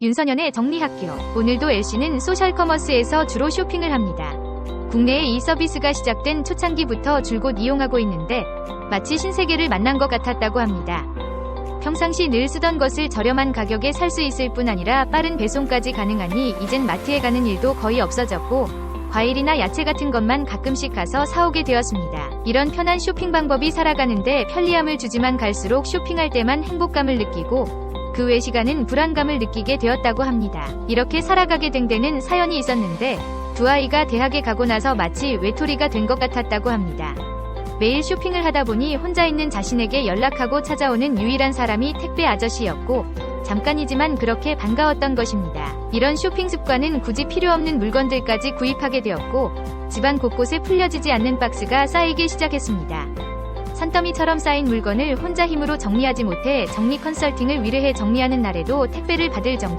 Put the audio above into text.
윤선현의 정리학교. 오늘도 L씨는 소셜커머스에서 주로 쇼핑을 합니다. 국내에 이 서비스가 시작된 초창기부터 줄곧 이용하고 있는데 마치 신세계를 만난 것 같았다고 합니다. 평상시 늘 쓰던 것을 저렴한 가격에 살 수 있을 뿐 아니라 빠른 배송까지 가능하니 이젠 마트에 가는 일도 거의 없어졌고 과일이나 야채 같은 것만 가끔씩 가서 사오게 되었습니다. 이런 편한 쇼핑 방법이 살아가는데 편리함을 주지만 갈수록 쇼핑할 때만 행복감을 느끼고 그 외 시간은 불안감을 느끼게 되었다고 합니다. 이렇게 살아가게 된 데는 사연이 있었는데 두 아이가 대학에 가고 나서 마치 외톨이가 된 것 같았다고 합니다. 매일 쇼핑을 하다 보니 혼자 있는 자신에게 연락하고 찾아오는 유일한 사람이 택배 아저씨였고 잠깐이지만 그렇게 반가웠던 것입니다. 이런 쇼핑 습관은 굳이 필요 없는 물건들까지 구입하게 되었고 집안 곳곳에 풀려지지 않는 박스가 쌓이기 시작했습니다. 산더미처럼 쌓인 물건을 혼자 힘으로 정리하지 못해 정리 컨설팅을 위례해 정리하는 날에도 택배를 받을 정도였습니다.